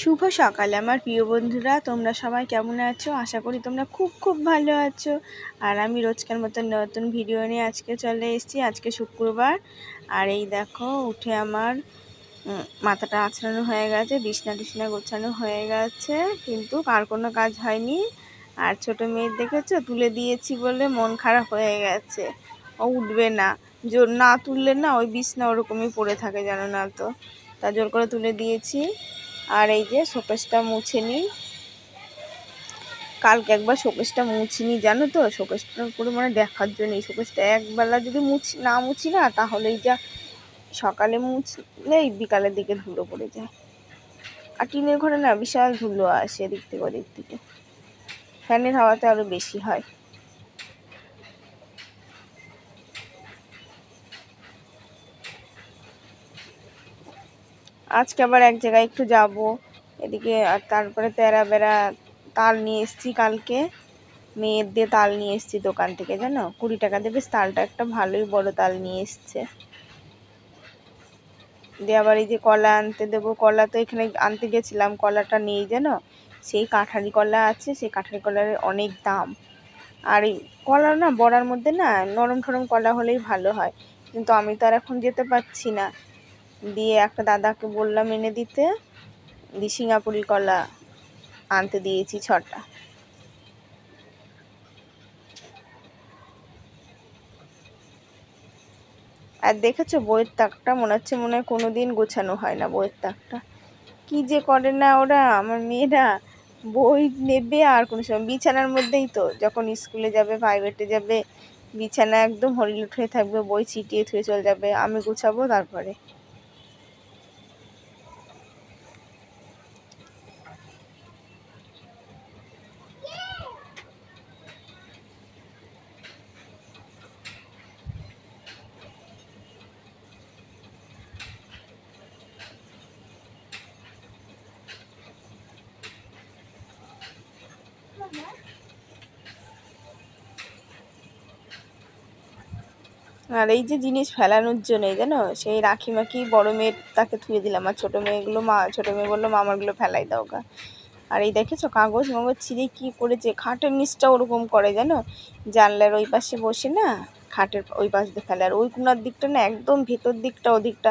শুভ সকাল আমার প্রিয় বন্ধুরা। তোমরা সবাই কেমন আছো? আশা করি তোমরা খুব খুব ভালো আছো। আর আমি রোজকার মতন নতুন ভিডিও নিয়ে আজকে চলে এসেছি। আজকে শুক্রবার। আর এই দেখো, উঠে আমার মাথাটা আছড়ানো হয়ে গেছে, বিছনা টিছনা গোছানো হয়ে গেছে। কিন্তু কার কোনো কাজ হয়নি। আর ছোট মেয়ের দেখেছ? তুলে দিয়েছি বলে মন খারাপ হয়ে গেছে। ও উঠবে না। জোর না তুললে না ওই বিছনা ওরকমই পড়ে থাকে জানো না তো। তা জোর করে তুলে দিয়েছি। আর এই যে শোকেসটা মুছে নিই। কালকে একবার শোকেসটা মুছিনি জানো তো? শোকেসটা করে মানে দেখার জন্যই। শোকেসটা একবেলা যদি মুছি, না মুছি না, তাহলেই যা সকালে মুছলেই বিকালের দিকে ধুলো পড়ে যায়। আর টিনের ঘরে না বিশাল ধুলো আসে এদিক থেকে ওদিক থেকে। ফ্যানের হাওয়াতে আরও বেশি হয়। আজকে আবার এক জায়গায় একটু যাব। এদিকে আর তারপরে তেরা বেড়া তাল নিয়ে এসেছি কালকে। মেয়ের দিয়ে তাল নিয়ে এসেছি দোকান থেকে, জানো? কুড়ি টাকা দেবে তালটা একটা ভালোই বড় তাল নিয়ে এসছে। দিয়ে আবার এই যে কলা আনতে দেবো, কলা তো এখানে আনতে গেছিলাম, কলাটা নেই, জানো? সেই কাঁঠালি কলা আছে, সেই কাঁঠালি কলার অনেক দাম। আর এই কলা না, বড়ার মধ্যে না, নরম ঠরম কলা হলেই ভালো হয়। কিন্তু আমি তো আর এখন যেতে পারছি না। দিয়ে একটা দাদাকে বললাম এনে দিতে। দিয়ে সিঙ্গাপুরি কলা আনতে দিয়েছি ছটা। আর দেখেছ বইয়ের তাকটা? মনে হচ্ছে মনে হয় কোনো দিন গোছানো হয় না বইয়ের তাকটা। কি যে করে না ওরা, আমার মেয়েরা। বই নেবে আর কোনো সময়। বিছানার মধ্যেই তো, যখন স্কুলে যাবে প্রাইভেটে যাবে, বিছানা একদম হরিলুট হয়ে থাকবে, বই ছিটিয়ে থুয়ে চলে যাবে। আমি গুছাবো তারপরে। আর এই যে জিনিস ফেলানোর জন্য, জানো? সেই রাখি মাখি বড় মেয়ের তাকে থুয়ে দিলাম। আর ছোটো মেয়েগুলো মা, ছোটো মেয়ে বলল মামারগুলো ফেলাই দাও গা। আর এই দেখেছ, কাগজ মাগজ ছিঁড়ে কী করেছে? খাটের নিচটা ওরকম করে, জানো? জানলার ওই পাশে বসে না, খাটের ওই পাশ দিয়ে ফেলে। আর ওই কোনার দিকটা না, একদম ভেতর দিকটা, ওদিকটা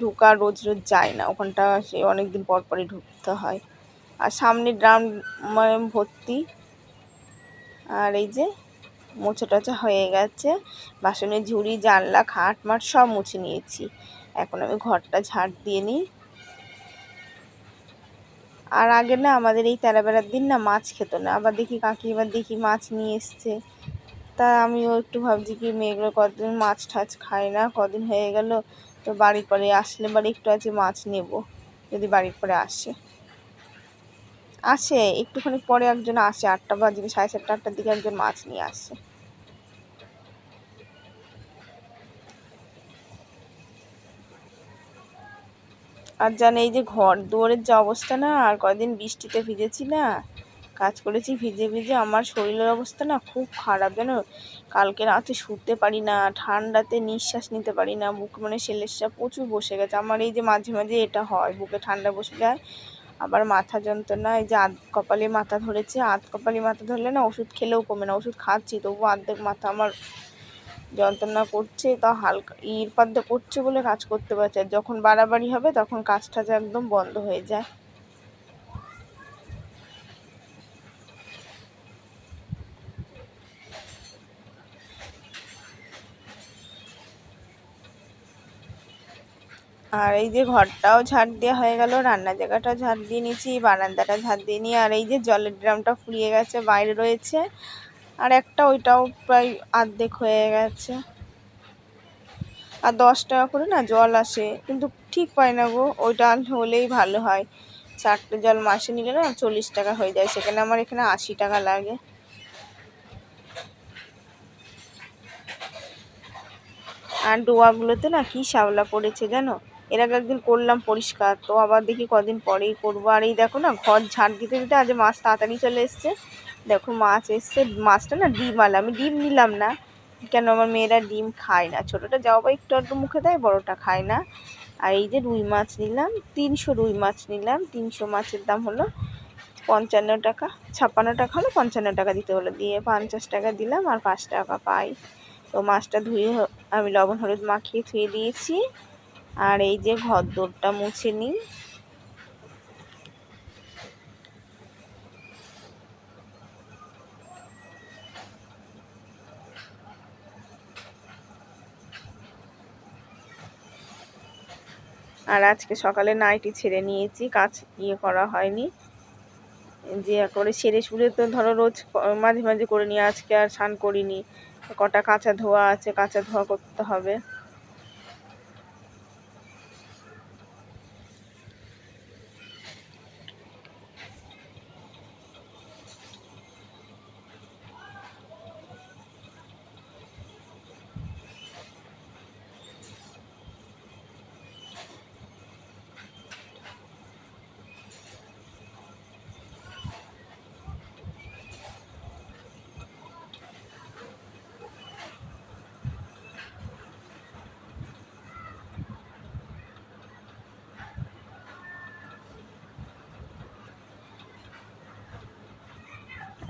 ঢুকা রোজ রোজ যায় না। ওখানটা সে অনেক দিন পর পরই ঢুকতে হয়। আর সামনে ড্রাম মানে ভর্তি। আর এই যে মোছা টোছা হয়ে গেছে। বাসনের ঝুড়ি, জানলা, খাট মাট সব মুছে নিয়েছি। এখন আমি ঘরটা ঝাড় দিয়ে নিই। আর আগে না আমাদের এই তেরা বেড়ার দিন না মাছ খেত না। আবার দেখি কাকি এবার দেখি মাছ নিয়ে এসছে। তা আমিও একটু ভাবছি কি মেয়েগুলো কদিন মাছ ঠাছ খায় না? কদিন হয়ে গেল। তো বাড়ির পরে আসলে বাড়ি একটু আছে মাছ নেব। যদি বাড়ির পরে আসে। আসে, একটুখানি পরে একজন আসে, আটটা বাজে, সাড়ে সাতটা আটটার দিকে একজন মাছ নিয়ে আসে। আর জানে, এই যে ঘর দুয়ারের যে অবস্থা না, আর কদিন বৃষ্টিতে ভিজেছি না, কাজ করেছি ভিজে ভিজে, আমার শরীরের অবস্থা না খুব খারাপ জানো। কালকে রাতে শুতে পারি না, ঠান্ডাতে নিঃশ্বাস নিতে পারি না, বুক মানে সেলেসটা প্রচুর বসে গেছে। আমার এই যে মাঝে মাঝে এটা হয়, বুকে ঠান্ডা বসে যায় আবার মাথা যন্ত্রণা, এই যে আধ কপালে মাথা ধরেছে, আধ কপালে মাথা ধরলে না ওষুধ খেলেও কমে না, ওষুধ খাচ্ছি তবু আর্ধেক মাথা আমার যন্ত্রণা করছে, তা হালকা ইরপাদ্য করছে বলে কাজ করতে পারছে যখন বাড়াবাড়ি হবে তখন কাজ টাজ একদম বন্ধ হয়ে যায়। আর এই যে ঘরটাও ঝাড় দেওয়া হয়ে গেল, রান্নার জায়গাটাও ঝাড় দিয়ে নিয়েছি, বারান্দাটা ঝাড় দিয়ে নিয়ে, আর এই যে জলের ড্রামটা ফুরিয়ে গেছে, বাইরে রয়েছে, আর একটা ওইটাও প্রায় আর্ধেক হয়ে গেছে। আর দশ টাকা করে না জল আসে, কিন্তু ঠিক পাই না গো, ওইটা হলেই ভালো হয়। চারটে জল মাসে নিলে না চল্লিশ টাকা হয়ে যায়, সেখানে আমার এখানে আশি টাকা লাগে। আর ডোয়াগুলোতে না কি শ্যাওলা পড়েছে জানো? এর আগে একদিন করলাম পরিষ্কার, তো আবার দেখি কদিন পরেই করব। আর এই দেখো না, ঘর ঝাড় দিতে দিতে আজ মাছ তাড়াতাড়ি চলে এসছে। দেখো মাছ এসছে, মাছটা না ডিম আলা, আমি ডিম নিলাম না। কেন আমার মেয়েরা ডিম খায় না, ছোটোটা যাও বা একটু একটু মুখে দেয়, বড়োটা খায় না। আর এই যে রুই মাছ নিলাম, তিনশো রুই মাছ নিলাম, তিনশো মাছের দাম হলো পঞ্চান্ন টাকা, ছাপ্পান্ন টাকা হলো পঞ্চান্ন টাকা দিতে হলো, দিয়ে পঞ্চাশ টাকা দিলাম আর পাঁচ টাকা পাই। তো মাছটা ধুয়ে আমি লবণ হলুদ মাখিয়ে ধুয়ে দিয়েছি। আর এই যে ঘর দৌড়টা মুছে নিই। আর আজকে সকালে নাইটি ছেড়ে নিয়েছি, কাজ ইয়ে করা হয়নি। যে করে সেরে সুরে তো ধরো রোজ মাঝে মাঝে করে নিয়ে আজকে আর স্নান করিনি। কটা কাঁচা ধোয়া আছে, কাঁচা ধোয়া করতে হবে।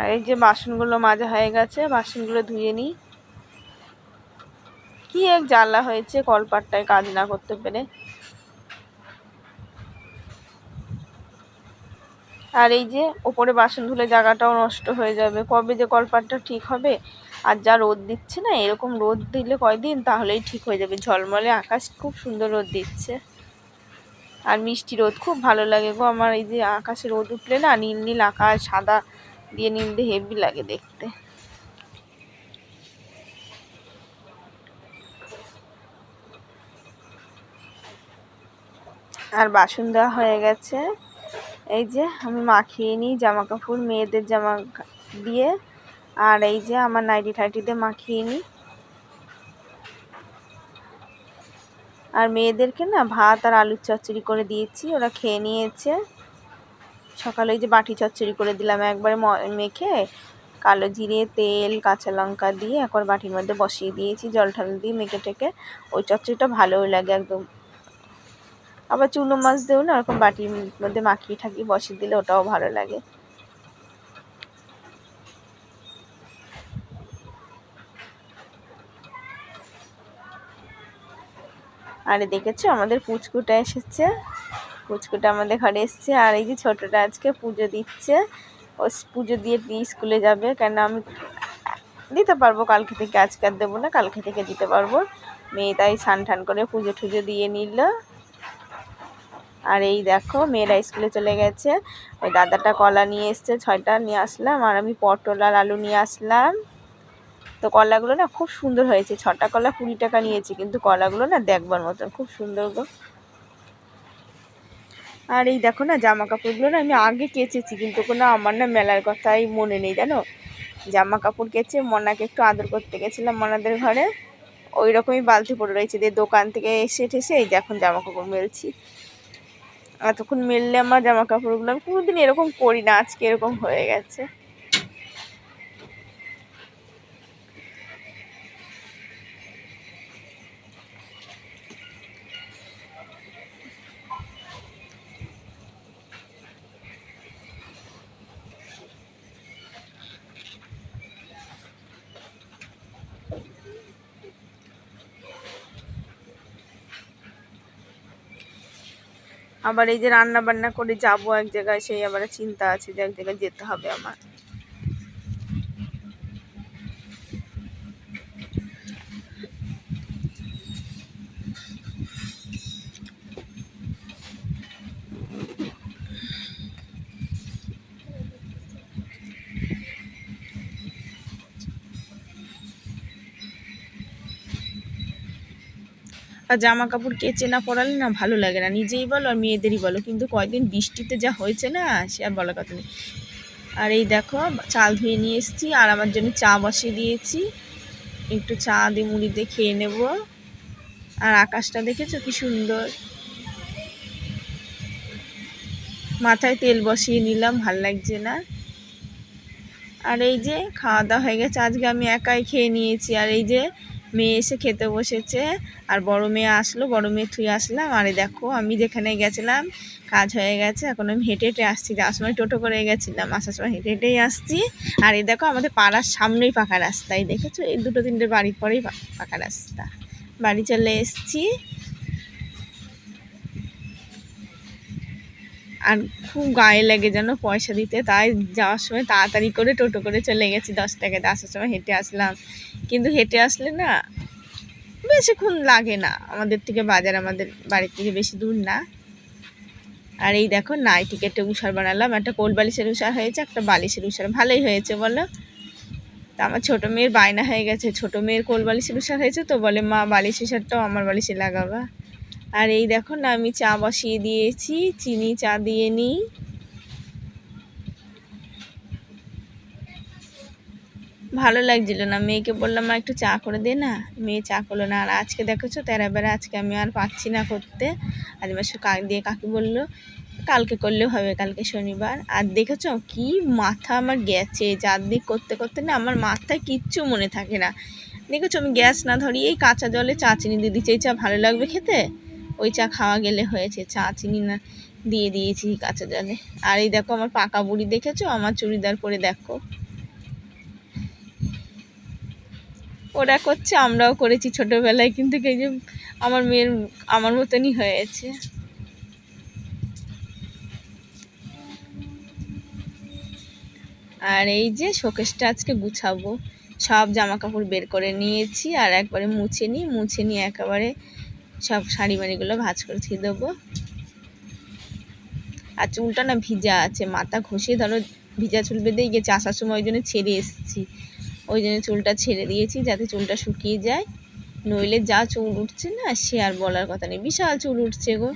আর এই যে বাসনগুলো মাজা হয়ে গেছে, বাসনগুলো ধুয়ে নিই। কি এক জ্বালা হয়েছে, কলপাটটায় কাজ না করতে পেরে। আর এই যে ওপরে বাসন ধুলে জায়গাটাও নষ্ট হয়ে যাবে। কবে যে কলপাটটা ঠিক হবে, আর যা রোদ দিচ্ছে না, এরকম রোদ দিলে কয়দিন তাহলেই ঠিক হয়ে যাবে। ঝলমলে আকাশ খুব সুন্দর রোদ দিচ্ছে। আর মিষ্টি রোদ খুব ভালো লাগে গো। আমার এই যে আকাশে রোদ উঠলে না, নীল নীল আকাশ, সাদা দিয়ে নিলে হেভি লাগে দেখতে। আর বাসন দেওয়া হয়ে গেছে। এই যে আমি মাখিয়ে নিই জামা কাপড় মেয়েদের জামা দিয়ে। আর এই যে আমার নাইটি টাইটিতে মাখিয়ে নিই। আর মেয়েদেরকে না ভাত আর আলুর চচ্চড়ি করে দিয়েছি, ওরা খেয়ে নিয়েছে। সকালে যে বাটি চচ্চড়ি করে দিলাম, একবারে মেখে কালো জিরে, তেল, কাঁচা লঙ্কা দিয়ে একবার বাটির মধ্যে বসিয়ে দিয়েছি, জল ঠাল দিয়ে মেখে টেকে ওই চচ্চড়িটা ভালোই লাগে একদম। আবার চুনো মাছ দিয়েও না ওরকম বাটির মধ্যে মাখিয়ে ঠাকিয়ে বসিয়ে দিলে ওটাও ভালো লাগে। আরে দেখেছ আমাদের পুচকুটা এসেছে? পুচকুটা আমাদের ঘরে এসছে। আর এই যে ছোটোটা আজকে পুজো দিচ্ছে। ও পুজো দিয়ে দিয়ে স্কুলে যাবে। কেন আমি দিতে পারব? কালকে থেকে আজকে আর দেবো না। কালকে থেকে দিতে পারব। মেয়ে তাই স্নান ঠান করে পুজো টুজো দিয়ে নিল। আর এই দেখো, মেয়েরা স্কুলে চলে গেছে। ওই দাদাটা কলা নিয়ে এসছে, ছয়টা নিয়ে আসলাম। আর আমি পটল আর আলু নিয়ে আসলাম। তো কলাগুলো না খুব সুন্দর হয়েছে। ছটা কলা কুড়ি টাকা নিয়েছি। কিন্তু কলাগুলো না দেখবার মতন। খুব সুন্দর গো। আর এই দেখো না জামা কাপড়গুলো না আমি আগে কেচেছি, কিন্তু কোনো আমার না মেলার কথাই মনে নেই, জানো? জামা কাপড় কেচে মনাকে একটু আদর করতে গেছিলাম মনাদের ঘরে। ওই রকমই বালতি পড়ে রয়েছে, দিয়ে দোকান থেকে এসে ঠেসে এই যে এখন জামা কাপড় মেলছি। এতক্ষণ মেললে আমার জামা কাপড়গুলো আমি কোনোদিন এরকম করি না, আজকে এরকম হয়ে গেছে। আবার এই যে রান্না বান্না করে যাব এক জায়গায়, সেই আবার চিন্তা আছে যে এক জায়গায় যেতে হবে আমার। আর জামা কাপড় কেচে না পরালে না ভালো লাগে না। নিজেই বলো আর মেয়েদেরই বলো। কিন্তু কয়দিন বৃষ্টিতে যা হয়েছে না, সে আর বলার কথা নেই। আর এই দেখো, চাল ধুয়ে নিয়ে এসেছি আর আমার জন্য চা বসিয়ে দিয়েছি। একটু চা দিয়ে মুড়ি দিয়ে খেয়ে নেব। আর আকাশটা দেখেছ কি সুন্দর? মাথায় তেল বসিয়ে নিলাম, ভালো লাগছে না। আর এই যে খাওয়া দাওয়া হয়ে গেছে, আজকে আমি একাই খেয়ে নিয়েছি। আর এই যে মেয়ে এসে খেতে বসেছে। আর বড় মেয়ে আসলো, বড় মেয়ে থুয়ে আসলাম। আরে দেখো, আমি যেখানে গেছিলাম, কাজ হয়ে গেছে। এখন আমি হেঁটে হেঁটে আসছি। যাওয়ার সময় টোটো করে গেছিলাম, আসার সময় হেঁটে হেঁটেই আসছি। আর এই দেখো, আমাদের পাড়ার সামনেই পাকা রাস্তা, এই দেখেছ? এই দুটো তিনটে বাড়ির পরেই পাকা রাস্তা। বাড়ি চলে এসছি। আর খুব গায়ে লাগে যেন পয়সা দিতে। তাই যাওয়ার সময় তাড়াতাড়ি করে টোটো করে চলে গেছি দশ টাকাতে আসার সময় হেঁটে আসলাম। কিন্তু হেঁটে আসলে না বেশিক্ষণ লাগে না। আমাদের থেকে বাজার আমাদের বাড়ির থেকে বেশি দূর না। আর এই দেখো নাইটি কেটে উষার বানালাম। একটা কোল বালিশের উষার হয়েছে, একটা বালিশের উষার। ভালোই হয়েছে বলো। তা আমার ছোটো মেয়ের বায়না হয়ে গেছে। ছোটো মেয়ের কোল বালিশের উষার হয়েছে তো বলে, মা, বালিশ উষারটাও আমার বালিশে লাগাবা। আর এই দেখো না, আমি চা বসিয়ে দিয়েছি, চিনি চা দিয়ে নিই। ভালো লাগছিল না। মেয়েকে বললাম একটু চা করে দে না। মেয়ে চা করল না। আর আজকে দেখেছ তেরা বেড়া আজকে আমি আর পাচ্ছি না করতে। আজ মাসে কাক দিয়ে কাকি বলল, কালকে করলেও হবে, কালকে শনিবার। আর দেখেছ কি মাথা আমার গেছে, চারদিক করতে করতে না আমার মাথায় কিচ্ছু মনে থাকে না। দেখেছ আমি গ্যাস না ধরি এই কাঁচা জলে চা চিনি দিয়ে দিচ্ছি এই চা ভালো লাগবে খেতে? ওই চা খাওয়া গেলে হয়েছে, চা চিনি না দিয়ে দিয়েছি কাঁচা জলে। আর এই দেখো আমার পাকা বুড়ি দেখেছ? আমার চুড়িদার পরে দেখো। ওরা করছে, আমরাও করেছি ছোটোবেলায়, কিন্তু এই যে আমার মেয়ের আমার মতনই হয়েছে। আর এই যে শোকেসটা আজকে গুছাবো, সব জামা কাপড় বের করে নিয়েছি আর একবারে মুছে নিই, মুছে নিয়ে একেবারে সব শাড়ি মাড়িগুলো ভাঁজ করে দিয়ে দেবো। আর চুলটা না ভিজা আছে, মাথা ঘষিয়ে ধরো, ভিজা চুল বেঁধেই গেছে, আসার সময় ওই জন্য ছেড়ে এসেছি। ওই জন্য চুলটা ছেড়ে দিয়েছি যাতে চুলটা শুকিয়ে যায়। নইলে যা চুল উঠছে না, সে আর বলার কথা নেই। বিশাল চুল উঠছে গো।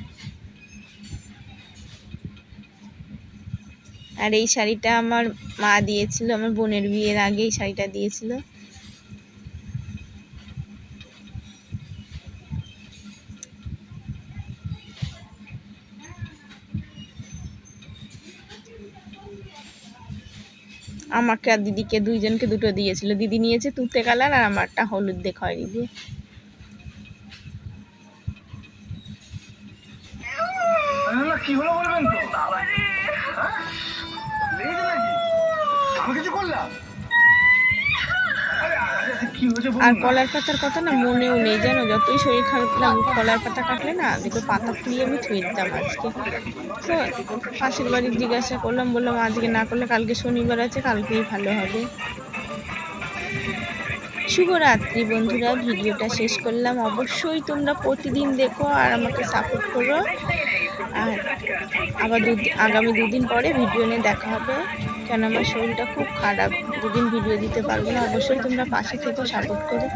আর এই শাড়িটা আমার মা দিয়েছিল, আমার বোনের বিয়ের আগে এই শাড়িটা দিয়েছিল। আমাকে আর দিদিকে, দুইজনকে দুটো দিয়েছিল। দিদি নিয়েছে তুতে কালার আর আমারটা হলুদ দিয়ে খয়েরি কি হলো বলবেন তো? হ্যাঁ? আমি কিছু করলাম? আরে, কলার পাতার কথা না মনেও নেই জানো? যতই শরীর খারাপ লাগুক কলার পাতা কাটলে না দেখো পাতা ফুলিয়ে আমি থুয়ে দিতাম আজকে। তো পাশের বাড়ির জিজ্ঞাসা করলাম বললাম আজকে না করলে কালকে শনিবার আছে কালকেই ভালো হবে। শুভরাত্রি বন্ধুরা ভিডিওটা শেষ করলাম। অবশ্যই তোমরা প্রতিদিন দেখো আর আমাকে সাপোর্ট করো। আর আবার দু আগামী দুদিন পরে ভিডিও নিয়ে দেখা হবে। কেন আমার শরীরটা খুব খারাপ। দুদিন ভিডিও দিতে পারব না, অবশ্যই তোমরা পাশে থেকে সাপোর্ট করো।